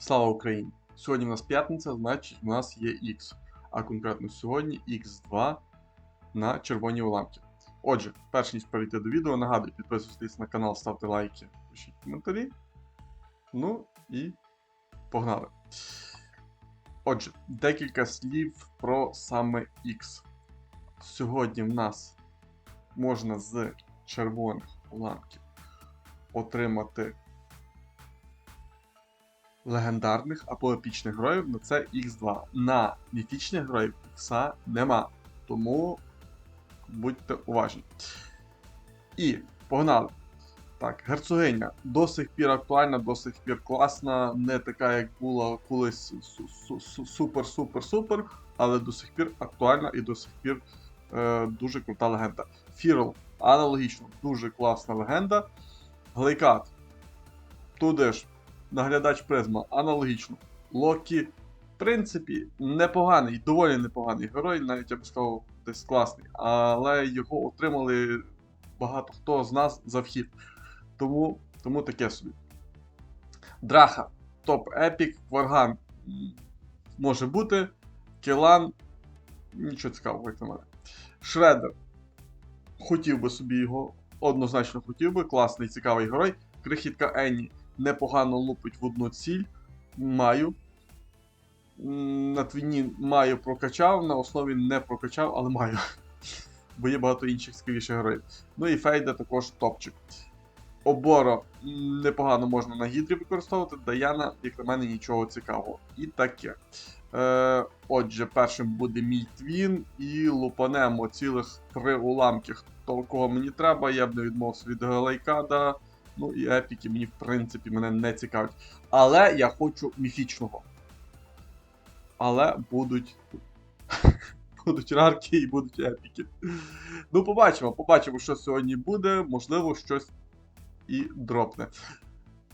Слава Україні! Сьогодні в нас п'ятниця, значить у нас є X. А конкретно сьогодні X2 на червоні уламки. Отже, перш ніж перейти до відео, нагадую, підписуйтесь на канал, ставте лайки, пишіть коментарі. Ну і погнали. Отже, декілька слів про саме X. Сьогодні в нас можна з червоних уламків отримати легендарних або епічних героїв на це X2. На міфічних героїв X нема. Тому будьте уважні. І погнали. Так, герцогиня до сих пір актуальна, до сих пір класна, не така, як була колись супер-супер-супер, але до сих пір актуальна і до сих пір е, дуже крута легенда. Фірл аналогічно, дуже класна легенда. Глейкат. Туди ж, наглядач призма, аналогічно. Локі, в принципі, непоганий, доволі непоганий герой, навіть я б сказав, десь класний. Але його отримали багато хто з нас за вхід. Тому, тому таке собі. Драха. Топ Епік, Варган може бути. Келан. Нічого цікавого, як на мене. Шредер. Хотів би собі його. Однозначно хотів би. Класний, цікавий герой. Крихітка Енні непогано лупить в одну ціль. Маю. На твіні маю прокачав, на основі не прокачав, але маю. Бо є багато інших цікавіших героїв. Ну і Фейда також топчик. Оборо непогано можна на гідрі використовувати, Даяна, як на мене, нічого цікавого. І таке. Е, отже, першим буде мій твін, і лупанемо цілих три уламки. Хто кого мені треба, я б не відмовився від Галайкада. Ну і епіки мені, в принципі, мене не цікавить. Але я хочу міфічного. Але будуть. будуть рарки і будуть епіки. Ну, побачимо, побачимо, що сьогодні буде. Можливо, щось і дропне.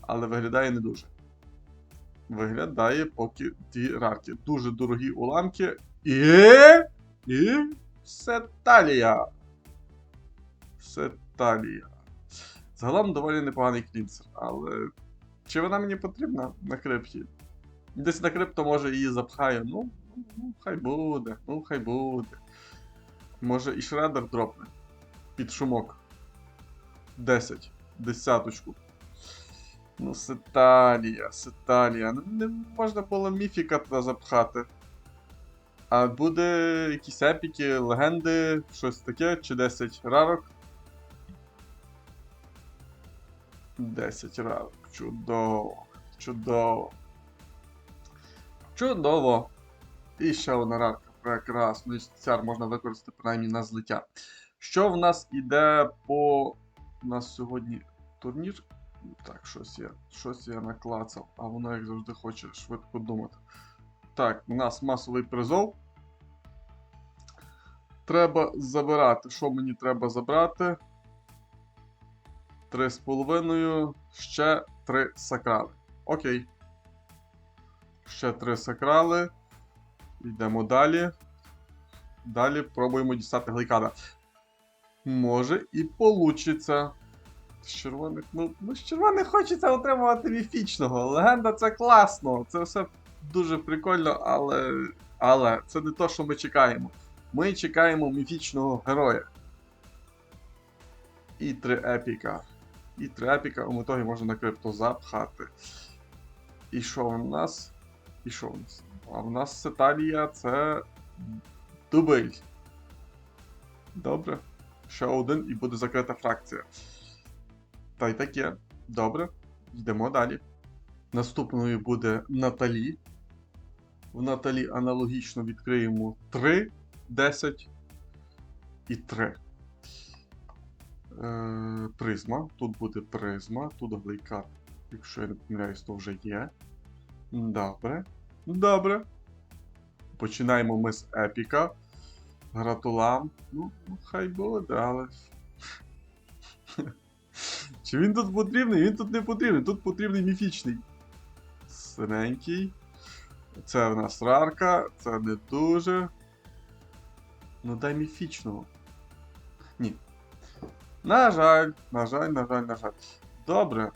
Але виглядає не дуже. Виглядає поки ті рарки. Дуже дорогі уламки. І. І. Сеталія. Сеталія. Загалом доволі непоганий клінсер, але. Чи вона мені потрібна на крипті? Десь на крипто може її запхаю. Ну, ну, хай буде, ну хай буде. Може і шредер дропне. Під шумок. 10. Десяточку. Ну, Сеталія, Сеталія. Ну, не можна було міфіка туди запхати. А буде якісь епіки, легенди, щось таке, чи 10 рарок. 10 рарок. Чудово. Чудово. Чудово. І ще одна рарка. Прекрасно. І цяр можна використати принаймні на злиття. Що в нас іде по. У нас сьогодні турнір. Так, щось я, щось я наклацав, а воно, як завжди, хоче швидко думати. Так, у нас масовий призов. Треба забирати. Що мені треба забрати? Три з половиною. Ще три сакрали. Окей. Ще три сакрали. Йдемо далі. Далі пробуємо дістати глейкада. Може і получиться. З червоних. Ну, ну з червоних хочеться отримувати міфічного. Легенда це класно. Це все дуже прикольно, але. Але це не то, що ми чекаємо. Ми чекаємо міфічного героя. І три епіка. І три епіка у ітогі можна на крипто запхати. І що у нас? І що у нас? А в нас Сеталія це. Дубль. Добре. Ще один і буде закрита фракція. Та й таке. Добре. Йдемо далі. Наступною буде Наталі. В Наталі аналогічно відкриємо 3, 10 і 3. Е, призма. Тут буде призма, тут глейка, якщо я не помиляюсь, то вже є. Добре. Добре. Починаємо ми з епіка. Гратулам. Ну, ну, хай буде, але. Чи він тут потрібний? Він тут не потрібний. Тут потрібний міфічний. Синенький. Це в нас рарка, це не дуже. Ну дай міфічного. Ні. На жаль, на жаль, на жаль, на жаль. Добре.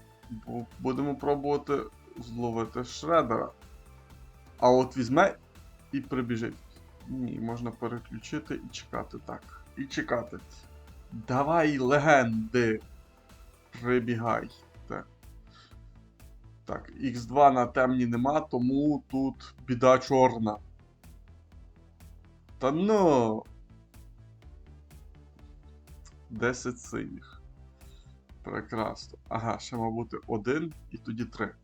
Будемо пробувати зловити шредера. А от візьме і прибіжить. Ні, можна переключити і чекати так. І чекати. Давай, легенди! Прибігайте. Так, Х2 на темні нема, тому тут біда чорна. Та ну. 10 синіх. Прекрасно. Ага, ще мав бути один і тоді три.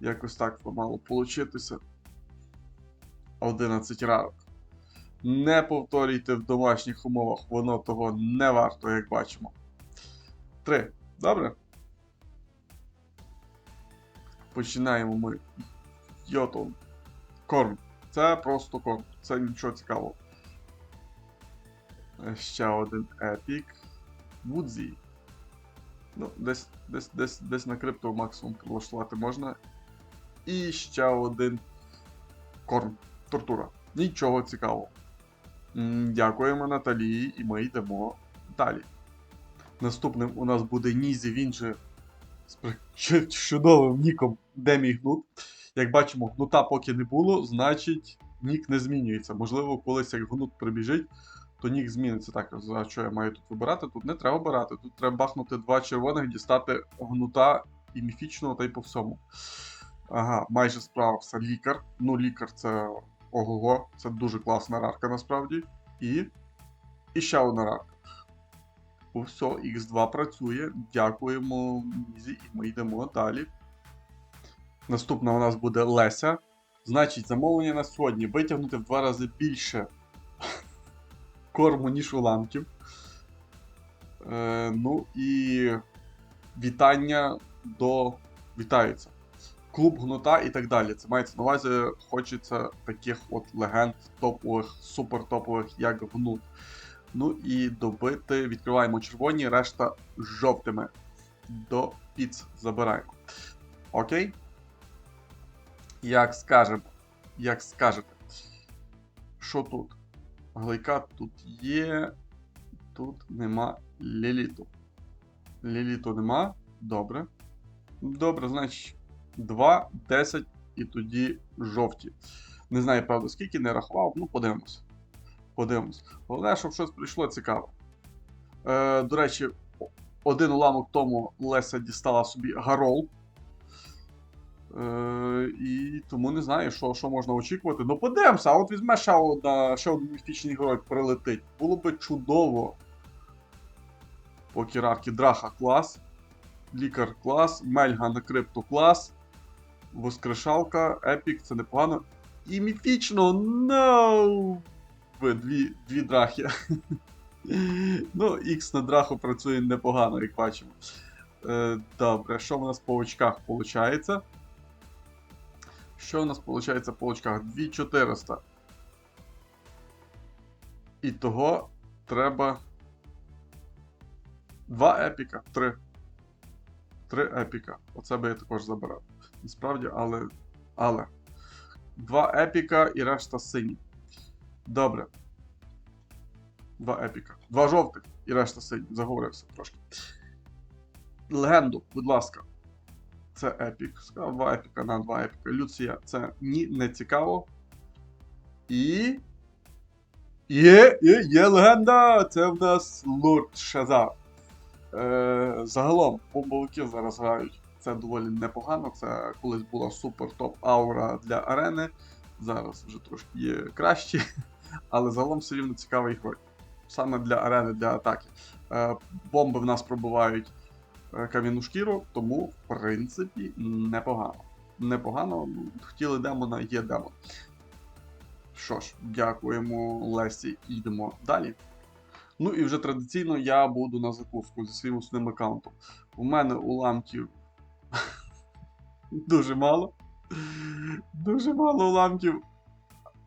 Якось так мало получитися. 11 ранок. Не повторюйте в домашніх умовах, воно того не варто, як бачимо. 3. Добре? Починаємо ми. Йотон. Корм. Це просто корм. Це нічого цікавого. Е, Ще один епік. Вудзі. Ну, десь, десь, десь, десь на крипту максимум прилаштувати можна. І ще один корм. Тортура. Нічого цікавого. Дякуємо Наталії, і ми йдемо далі. Наступним у нас буде Нізі, він з чудовим ніком Демій Гнут. Як бачимо, гнута поки не було, значить нік не змінюється. Можливо, колись як гнут прибіжить, то нік зміниться. Так, за що я маю тут вибирати? Тут не треба обирати. Тут треба бахнути два червоних, дістати гнута і міфічного, та й по всьому. Ага, майже справився лікар. Ну, лікар це ого-го, це дуже класна рарка насправді. І. І ще одна рарка. О, все, X2 працює. Дякуємо Мізі, і ми йдемо далі. Наступна у нас буде Леся. Значить, замовлення на сьогодні витягнути в два рази більше корму, ніж уламків. Е, ну і вітання до. Вітаються. Клуб гнута і так далі. Це мається на увазі, хочеться таких от легенд топових, супер-топових, як гнут. Ну і добити, відкриваємо червоні, решта жовтими. До піц забираємо. Окей? Як скажемо. Як скажете. Що тут? Глейка тут є. Тут нема ліліту. Ліліту нема. Добре. Добре, значить 2, 10 і тоді жовті. Не знаю, правда, скільки не рахував, ну подивимось. Подивимось. Головне, щоб щось прийшло цікаве. Е, до речі, один уламок тому Леся дістала собі Гарол. Е, і тому не знаю, що, що можна очікувати. Ну, подивимося, а от візьме ще, одна, ще один міфічний герой прилетить. Було би чудово. Покерарки Драха клас. Лікар клас, Мельга на крипту клас. Воскрешалка, Епік, це непогано. І міфічно, no! Дві, дві драхи. ну, X на драху працює непогано, як бачимо. Е, добре, що в нас по очках виходить? Що у нас виходить по очках? 2400. І того треба. Два епіка. Три. Три епіка. Оце би я також забирав. Насправді, але. Але. Два епіка і решта сині. Добре. Два епіка. Два жовтих і решта сині. Заговорився трошки. Легенду, будь ласка. Це епік. Сказав два епіка на два епіка. Люція. Це ні, не цікаво. І. Є, є, є легенда! Це в нас Лорд Шазар. Е, загалом, бомбовики зараз грають. Це доволі непогано. Це колись була супер топ аура для арени. Зараз вже трошки є кращі, але загалом все рівно цікавий герой. Саме для арени, для атаки. Е, бомби в нас пробувають кам'яну шкіру, тому, в принципі, непогано. Непогано. Хотіли демона, є демон. Що ж, дякуємо Лесі, йдемо далі. Ну і вже традиційно я буду на закуску зі своїм основним аккаунтом. У мене уламків дуже мало. Дуже мало уламків.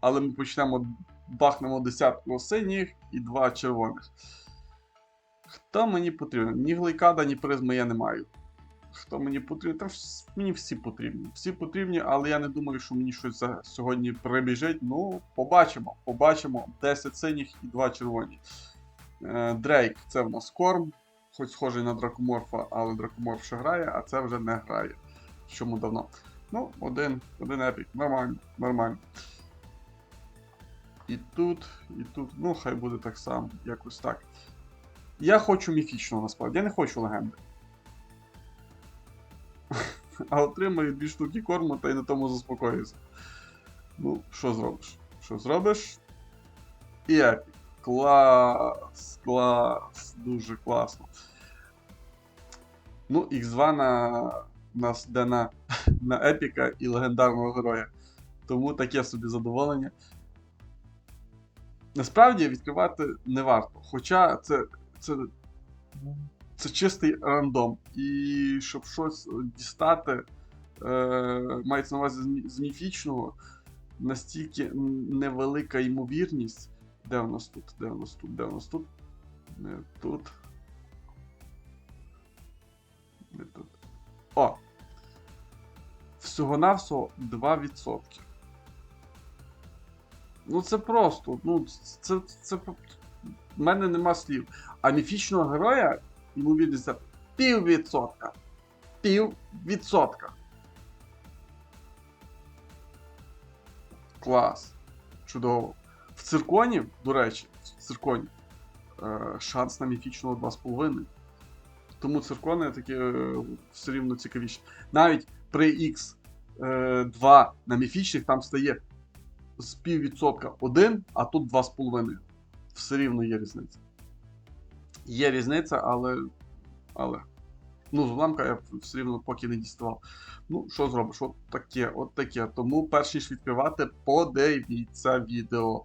Але ми почнемо, бахнемо десятку синіх і два червоних. Хто мені потрібен? Ні глейкада, ні призми я не маю. Хто мені потрібен? Та мені всі потрібні. Всі потрібні, але я не думаю, що мені щось за сьогодні прибіжить. Ну, побачимо. Побачимо. 10 синіх і 2 червоні. Е, Дрейк це в нас корм, хоч схожий на дракоморфа, але дракоморф ще грає, а це вже не грає. Чому давно. Ну, один, один епік. Нормально, нормально. І тут, і тут, ну, хай буде так само, якось так. Я хочу міфічного насправді, я не хочу легенди. А отримаю дві штуки корму та й на тому заспокоюся. Ну, що зробиш? Що зробиш? І епік. Клас, клас, дуже класно. Ну, X2 на нас йде на, на епіка і легендарного героя. Тому таке собі задоволення. Насправді відкривати не варто. Хоча це, це, це чистий рандом. І щоб щось дістати, е, мається на увазі з міфічного, настільки невелика ймовірність. Де у нас тут? Де у нас тут? Де у нас тут? Не тут. Не тут. О! Всього-навсього 2%. Ну це просто. Ну, це. це, це... У мене нема слів. А міфічного героя, ймовірність, це піввідсотка. Піввідсотка. Клас. Чудово. В цирконі, до речі, в цирконі е, шанс на міфічного 2,5. Тому циркони такі е, все рівно цікавіші. Навіть при X2 на міфічних там стає з піввідсотка 1, а тут 2,5. Все рівно є різниця. Є різниця, але. але. Ну, з уламка я все рівно поки не діставав. Ну, що зробиш? От таке, от таке. Тому перш ніж відкривати, подивіться відео.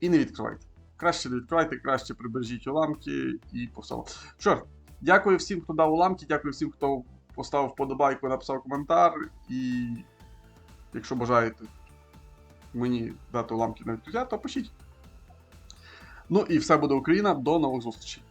І не відкривайте. Краще не відкривайте, краще прибережіть уламки і посилу. Що ж, дякую всім, хто дав уламки, дякую всім, хто поставив вподобайку, написав коментар. І якщо бажаєте мені дати уламки на відкриття, то пишіть. Ну і все буде Україна. До нових зустрічей.